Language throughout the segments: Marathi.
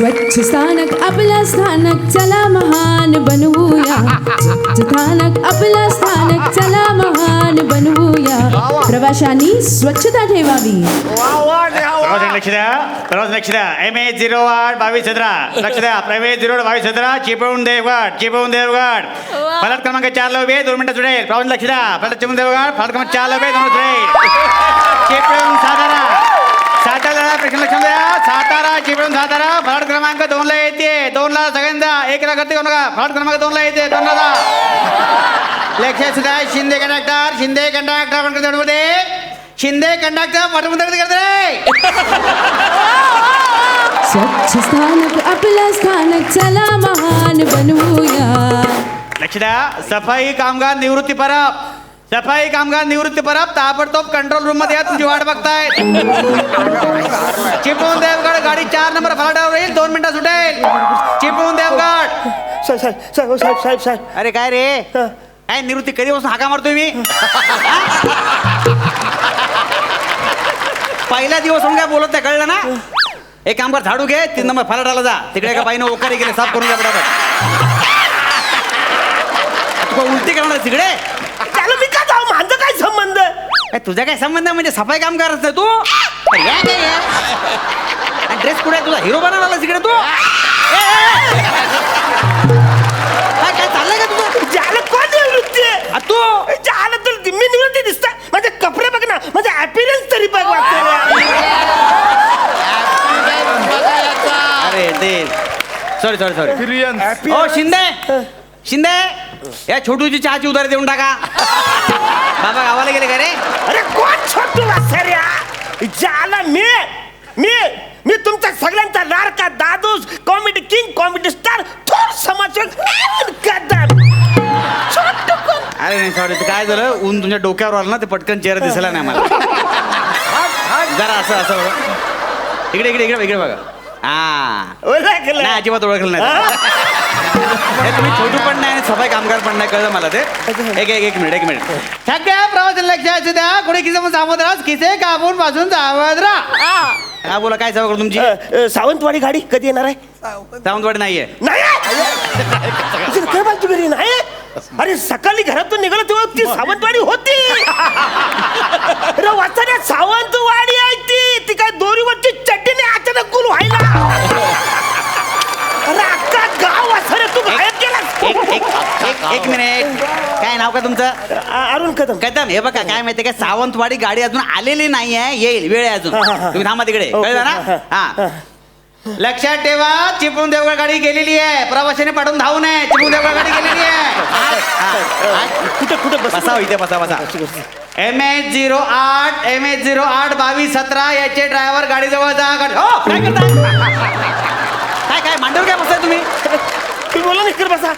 स्वच्छ स्थानक आपलं स्थानक चला महान बनवूया. स्वच्छ स्थानक आपलं स्थानक चला महान बनवूया. प्रवाशांनी स्वच्छता ठेवावी. प्रवास लक्ष द्या. प्रवास लक्ष द्या. एम ए झिरो आठ बावीस सतरा. लक्ष द्या. एम ए झिरो बावीस सतरा. चिपळूण देवगड चिपळूण देवगड. फलक क्रमांक चार लवे दोन मिनिटं सुटेल. प्रवास लक्ष द्या. फलक चिपळूण देवगड फलक क्रमांक चार लवे दोन मिनिटं सुटेल. चिपळूण सातारा. सातारा प्रश्न लक्ष द्या सातारा चिपळूण सातारा फलक क्रमांक दोनला येते. दोनला सगळ्यांदा एक ला करते नका फलक क्रमांक दोनला येते. दोनला जा. लक्ष सुद्धा शिंदे कंडक्टर शिंदे कंडक्टर पण मध्ये शिंदे कंडक्टर पाठवून करते स्वच्छ स्थानक आपलं स्थानक चला महान बनवूया. लक्ष द्या. सफाई कामगार निवृत्ती परब सफाई कामगार निवृत्ती परब ताबडतोब कंट्रोल रूममध्ये या तुमची वाट बघताय. चिपळूण देवगड गाडी चार नंबर फलाटावर येईल दोन मिनिटं सुटेल. चिपळूण देवगड. साहेब साहेब साहेब साहेब साहेब साहेब. अरे काय रे? हा. काय निवृत्ती कधी बसून हाका मारतोय मी? पहिला दिवस म्हणून काय बोलत नाही कळलं ना? एक काम कर झाडू घे तीन नंबर फलाटाला जा. तिकडे एका बाईनं ओकारी गेले साफ करून पटापट तुला उलटी करणार तिकडे त्याला मी का जाऊ माझं काय संबंध काय तुझा काय संबंध आहे? म्हणजे सफाई काम करत तू? ड्रेस कुठे आहे? तुझा हिरो बनवला तिकडे तू? ए, ए, ए. काय काय चाललंय का तुझं? ज्याला कोण आहे? आ, तू? ज्याला तर मी निवृत्ती दिसत माझे कपडे बघ ना. माझे अपिरियन्स तरी बघ अरे ते. सॉरी सॉरी सॉरी ओ शिंदे. शिंदे या छोटूची चहाची उधारी देऊन टाका. बाबा गावाला गेले का रे? अरे कोण छोटू वासर्या ज्याला मी मी मी तुमच्या सगळ्यांचा लाडका Dadus comedy king comedy star थोर समाजसेवक गद्दार छोटू कोण? अरे नाही सॉरी ते काय झालं? ऊन तुमच्या डोक्यावर आलं ना ते पटकन चेहरा दिसला नाही मला जरा असं असं बघा. इकडे इकडे इकडे इकडे बघा. हा. ओळखलं. नाही अजिबात ओळखलं नाही. हे तुम्ही छोटू पण नाही आणि सफाई कामगार पण नाही कळलं मला ते? एक एक एक मिनिट एक मिनिट. सगळ्या असू द्या. कुठे किसे पण सावध राहा. किसे कापून पासून सावध राहा. हा. बोला काय सवय तुमची? अ, अ, सावंतवाडी गाडी कधी येणार आहे? सावंतवाडी नाहीये. नाही तुझी काय बाजू घरी नाही अरे सकाळी घरातून निघालो तेव्हा ती सावंतवाडी होती. अरे वाचण्या सावंतवाडी एक मिनिट काय नाव का तुमचं? अरुण कदम. कदम. हे बघा काय माहितीये का सावंतवाडी गाडी अजून आलेली नाहीये. येईल वेळ आहे अजून. हा, हा, हा. तुम्ही थांबा तिकडे. ओके, कळलं हा, ना हा, हा. लक्षात ठेवा चिपळूण देवगड गाडी गेलेली आहे. प्रवाशाने पाठवून धावू नये. चिपळूण देवगड गाडी गेलेली आहे. हा, हा. कुठे कुठे बस बसा हो इथे बसा बसा. एम एच झिरो आठ एम एच झिरो आठ बावीस सतरा याचे ड्रायव्हर गाडी जवळ जा गाडी हो काय करताय? काय काय मांडीवर काय बसताय तुम्ही? तुम्ही बोला ना इकडे बसा.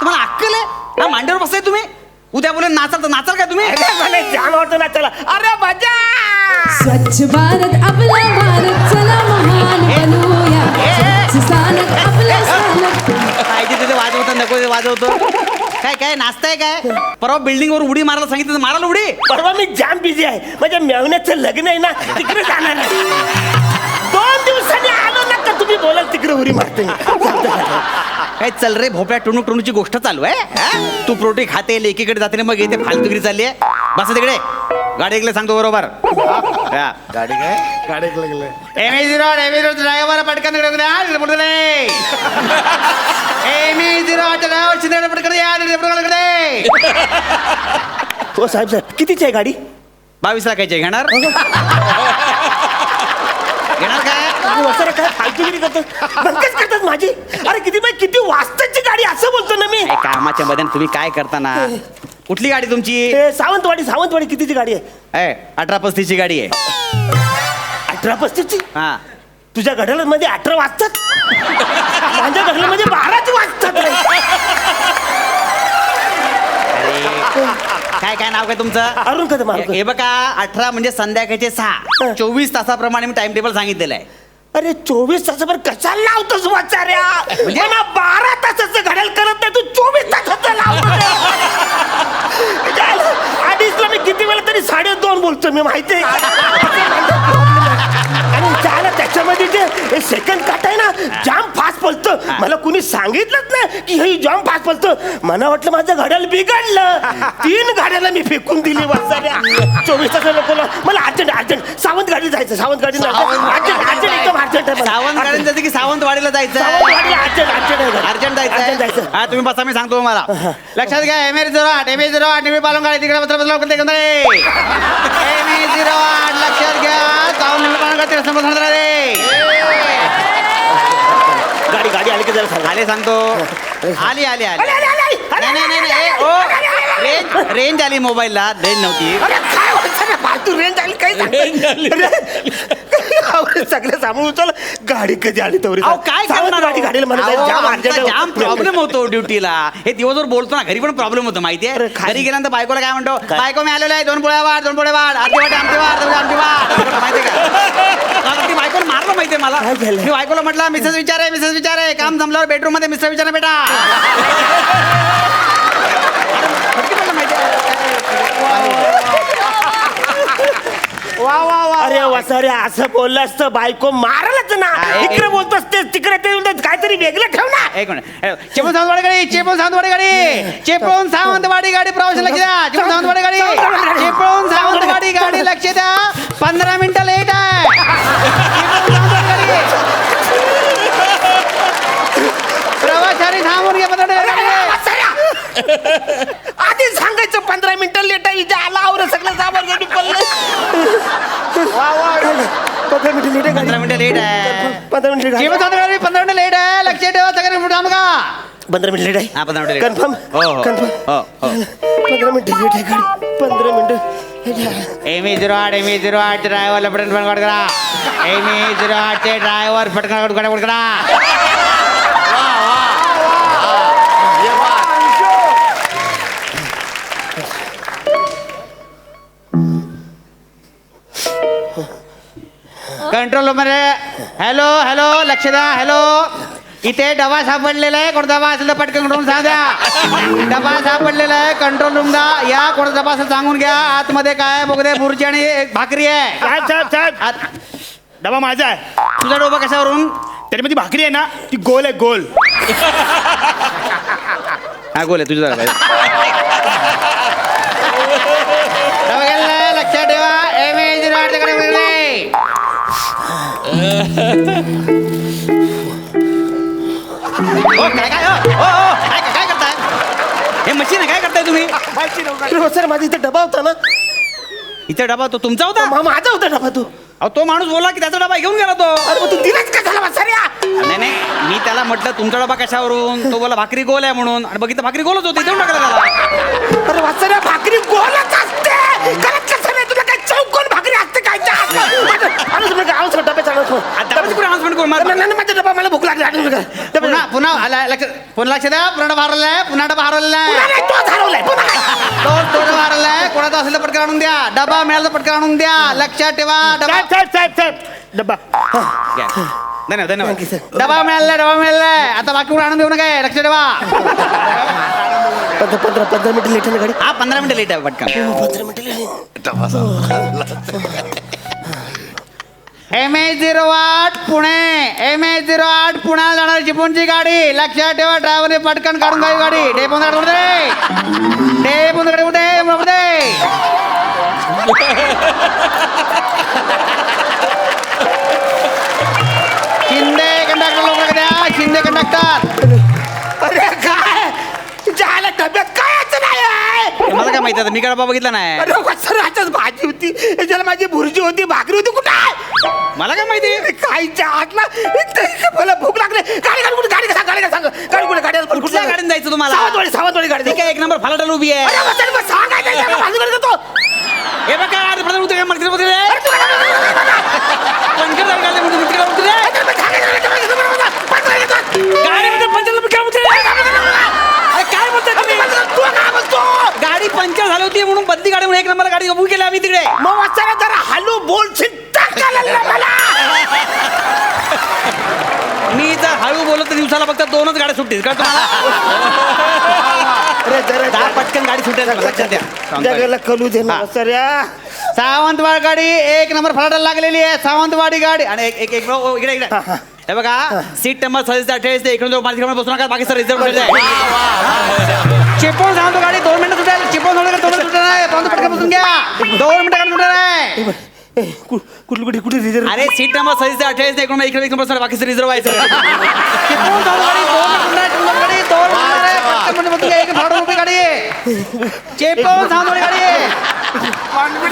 तुम्हाला अक्कल आहे? हा मांडीवर बसताय तुम्ही? उद्या बोले नाचाल तर नाचाल काय तुम्ही? अरे ना मजा! स्वच्छ भारत आपला भारत चला महान बनवूया स्वच्छ स्थानक आपलं स्थानक पाहिजे तिथे वाजवतं नको ते वाजवतो काय काय नाचताय काय? परवा बिल्डिंग वर उडी मारायला सांगितलं तर मारायला उडी? परवा मी जाम बिझी आहे. माझ्या मेवण्याचं लग्न आहे ना तिकडे जाणार आहे. दोन दिवसांनी आलो ना का तुम्ही बोलाल तिकडे उरी मारते. काय चल रे भोपळ्या टुणू टुणूची गोष्ट चालू आहे हा? तू प्रोटी खाते लेकीकडे जाते ना मग येते फालतुगिरी चालली आहे. बस तिकडे गाडी ऐकलं सांगतो बरोबर. हा. गाडी काय? गाडी लागले M A zero M A zero driver पटकन पुढे एम झिरो ड्रायव्हर शिंदे पटकन या पुढे हो साहेब साहेब कितीची आहे गाडी? बावीस लाखाचे घेणार. घेणार काय? वसरे काय फालतूगिरी करतात बंकच करतात माझी. अरे किती बाई किती वाजताची गाडी असं बोलतो ना मी. काय कामाच्या मध्ये तुम्ही काय करताना कुठली गाडी तुमची? ए, सावंतवाडी सावंतवाडी कितीची गाडी आहे? ए, अठरा पस्तीसची गाडी आहे. अठरा पस्तीसची? हा. तुझ्या घड्याला मध्ये अठरा वाजतात? माझ्या घड्याला मध्ये काय काय नाव काय तुमचं? अरुण कदम अरुण हे कदम. बघा अठरा म्हणजे संध्याकाळचे सहा. चोवीस तासाप्रमाणे मी टाइम टेबल सांगितलेलं आहे. अरे चोवीस तासाभर कशाला लावतोस वाचाऱ्या? म्हणजे? मला बारा तासाचं घड्याळ करत नाही तू चोवीस तासाचं लावतो अडीचला मी किती वेळा तरी साडे दोन बोलतो मी माहिती त्याच्या त्याच्यामध्ये जे सेकंड काट आहे ना जाम फास्ट पळतं मला कुणी सांगितलंच नाही की हे जाम फास्ट पळतं मला वाटलं माझं घड्याला बिघडलं. तीन गाड्याला मी फेकून दिली वाचाऱ्या चोवीस तास लोकांना मला अर्जंट अर्जंट. सावंत गाडी जायचं सावंत गाडी अर्जंट अर्जंट एकदम अर्जंट आहे मला. सावंत गाडीत जायचं की सावंतवाडीला जायचं? सावंतवाडीला अर्जंट अर्जंट. अर्जंट जायचं? जायचं. हा तुम्ही बसा मी सांगतो तुम्हाला. लक्षात घ्या एम एच झिरो आठ एम एच झिरो आठ निवडी पालून गाडी तिकडे बसला बसला लवकर एम एच झिरो आठ लक्षात घ्या. निवडी पालून गाडी तिकडे समोर रे गाडी गाडी आली की जरा सांगा आले सांगतो आली आली आली आली, आली, आली, आली, नाही नाही नाही आली, नाही, आली, ओ आली, आली, आली. रेंज रेंज आली मोबाईलला रेंज नव्हती अरे काय वाचायला फालतू रेंज आली काही सगळं सांभाळून चल गाडी कधी आली तवरी अहो काय गाडी गाडीला मला अहो, जाम आमचा अर्जंट आहे. जाम प्रॉब्लेम होतो ड्युटीला हे दिवसभर बोलतो ना घरी पण प्रॉब्लेम होतो माहितीये अरे, काय? घरी गेल्यानंतर बायकोला काय म्हणतो बायको मी आलेलो आहे दोन पोळ्या वाढ दोन पोळ्या वाढ आमची वाट आमची वाढ तुझी आमची वाढ माहितीये का मला ती बायकोला मारलं माहितीये मला काय झालं? मी बायकोला म्हटलं मिसेस विचार आहे मिसेस विचार आहे काम जमल्यावर बेडरूममध्ये मिस्टर विचार बेटा म्हणलं माहितीये. अरे वसारे असं बोललं असतं बायको मारलच ना. इकडे बोलतोस ते तिकडे ते बोलतात, काहीतरी वेगळं ठेव ना. एक मिनिट. चेपळून सावंतवाडी गाडी चेपळून सावंतवाडी गाडी. चेपळून सावंतवाडी गाडी प्रवास लक्ष द्या चेपळून सावंतवाडी गाडी पंधरा मिनिटं लेट आहे पंधरा गाडी. मिनिटं लेट आहे पंधरा मिनिटं गाडी. चेपळूण सावंतवाडी गाडी पंधरा मिनिटं लेट आहे लक्ष ठेवा सगळ्यांनी थांबू का पंधरा मिनिटं लेट हा, आहे पंधरा मिनिटं late. कन्फर्म हो, हो. कन्फर्म हो, हो. पंधरा मिनिटं लेट आहे गाडी पंधरा मिनिटं एम ए झिरो आठ एम ए झिरो आठ ड्रायव्हरला पटकन फटकाट करा एम ए झिरो आठचे ड्रायव्हर पटकन फटकाट कंट्रोलमध्ये. हॅलो हॅलो लक्ष द्या हॅलो इथे डबा सापडलेला आहे. कोण डबा असेल तर पटकन करून सांग द्या. डबा सापडलेला आहे. कंट्रोल रूम दा या कोण डबा असेल सांगून घ्या. आतमध्ये काय बघते बुर्जी आणि एक भाकरी आहे. साहेब साहेब साहेब. आत- डबा माझा आहे. तुझा डोबा कशावरून? त्याच्यामध्ये भाकरी आहे ना ती गोल आहे गोल. हा गोल आहे. तुझा डबा हो, काय काय हो, हो, हो, काय काय करताय हे मशीन आहे काय करताय तुम्ही वसारे माझा इथे डबा होता ना इथे डबा तो तुमचा होता मा- माझा होता डबा तू अहो तो माणूस बोला की त्याचा डबा घेऊन गेला तो अरे मग तू दिलाच का झाला वसाऱ्या नाही नाही मी त्याला म्हटलं तुमचा डबा कशावरून तो बोला भाकरी गोल आहे म्हणून आणि बघितलं भाकरी गोलच होती देऊन टाकला त्याला अरे वाचऱ्या भाकरी गोलच असते सोड, डबे चालवत सोड. डब्याची कुठे announcement करू? नाही, नाही, माझा डबा मला भूक लागली पुन्हा पुन्हा आला लक्ष पुन्हा लक्ष द्या पुन्हा डबा पुन्हा तोच हरवलाय, पुन्हा नाही. तो कोणाचा असेल तर पटकन आणून द्या डबा मिळाला तर पटकन आणून द्या लक्षात ठेवा डबा साहेब साहेब साहेब साहेब डबा घ्या. धन्यवाद धन्यवाद Thank you, sir. डबा मिळाला डबा मिळाला आता बाकी कुठे आणून देऊ नका लक्ष ठेवा पंधरा पंधरा पंधरा मिनिटं लेट आहे ना गाडी हा पंधरा मिनिटं लेट आहे पटकन पंधरा मिनिटं लेट एम ए झिरो आठ पुणे. एम ए झिरो आठ पुण्याला जाणार चिपळूणची गाडी. लक्षात ठेवा ड्रायव्हरने पटकन काढून गाडी. गाडी डेपोन गाडी कुठे डेपोन गाडी कुठे कुठे शिंदे कंडक्टर लोक द्या. शिंदे कंडक्टर अरे काय? जायला डब्यात काय असं नाही आहे? मला काय माहिती आता? मी काय डबा बघितला नाही? अरे भाजी होती. माझी भुर्जी होती भाकरी होती? मला काय माहिती? खायच्या आतला मला भूक लागली. गाडी गाडी कुठे? गाडी का सांग गाडी का सांग. गाडी कुठे? गाडी कुठे कुठल्या गाडीने जायचं तुम्हाला? सावंतवाडी सावंतवाडी गाडी. ठीक आहे एक नंबर फलाटाला उभी आहे. अरे मग सांगायचं. हे बघा आज प्रधान उतरे मंत्री उतरे झाले गाडी मध्ये उतरे येतात. गाडीमध्ये पंचर काय उतरे अरे काय बोलताय तुम्ही? गाडी पंचर झाली होती म्हणून बदली गाडी म्हणून एक नंबर गाडी उभी केली आम्ही तिकडे. मग वसरे जरा हलू बोल मला मी जर हळू बोलत तर दिवसाला फक्त दोनच गाड्या सुटतील. का तुम्हाला अरे जरा दहा पटकन गाडी सुटेल लक्षात द्या जगाला कलू दे ना. वसऱ्या सावंतवाड गाडी एक नंबर फलाटाला लागलेली आहे. सावंतवाडी गाडी. आणि एक एक एक ओ, इकडे इकडे. हे बघा सीट नंबर सदतीस अठ्ठावीस ते इकडून माझ्या बसू नका. बाकी सर रिझर्व चिपळूण सांगतो गाडी दोन मिनिटं सुटेल. चिपळूण दोन मिनिटं सुटणार आहे. पटकन बसून घ्या. दोन मिनिटं गाडी सुटणार आहे. कुठली कुठे कुठे रिझर्व अरे सीट नंबर ते अठ्ठावीस इकडून इकडे इकडून बसणार बाकी सर रिझर्व आहे.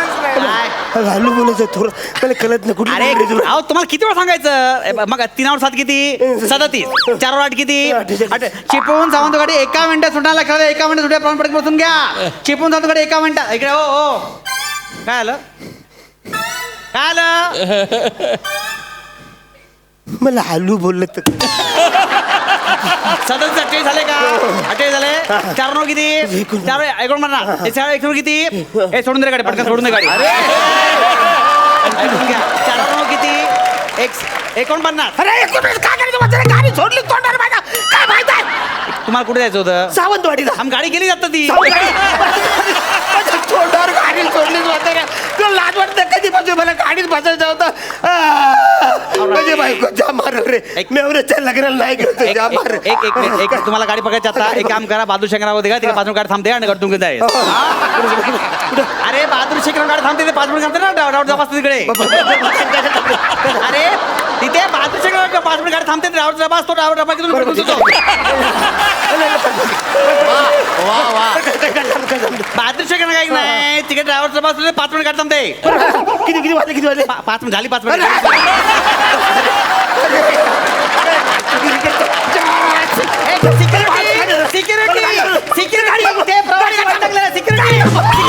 एक बोलायचं थोडं. मला कळत नाही अरे reserve? अहो तुम्हाला किती वेळ सांगायचं? मग तीनावर सात किती? सदतीस. चार आठ किती? चिपळूण सावंत गाडी एका मिनिटात सुटायला खेळा एका मिनिटात सुट्या प्रमाण पडत बसून घ्या. चिपळूण सावंत गाडी एका मिनिटात इकडे हो हो. काय आलं? काय आलं मला हॅलो बोललं तर सदतीस अठ्ठावीस झाले का? अठ्ठावीस झाले? चार नऊ किती? चार ऐकून म्हणा. हे. चार एकूण किती? हे. सोडून दे गाडी पटकन सोडून दे गाडी. ऐकून घ्या. चार नऊ किती? एक एकोणपन्नास अरे एक मिनिट काय करायचं माझ्या गाडी सोडली माझ्या. काय माहीत आहे? तुम्हाला कुठे जायचं होतं? सावंतवाडीला. आम गाडी गेली जात ती. तोंडावर गाडी रे. तुला लाज वाटतं कधीपासून मला गाडीत बसायचं होतं माझी बायको जा मार रे एक- मेवऱ्याच्या लग्नाला नाही एक जा मार एक एक मिनिट, एक तुम्हाला गाडी पकडायची आता एक काम करा बहादूर शेखरावर होते का तिकडे पाच मिनिट गाडी थांबते आणि गडतून घेत आहे अरे बहादूर शेखर गाडी थांबते ते पाच मिनिट थांबते ना डाव डाव वाजता तिकडे अरे तिथे बहादूर शेखर पाच मिनिट गाडी थांबते डाव डबा असतो डाव डबा घेऊन भटकून सुटतो. बहादूर शेखर काही नाही तिकडे ड्रायव्हर डबा असतो पाच मिनिट गाडी थांबते दे किती किती वाजले किती वाजले? पाच मिनिट झाली पाच minute. Security security security security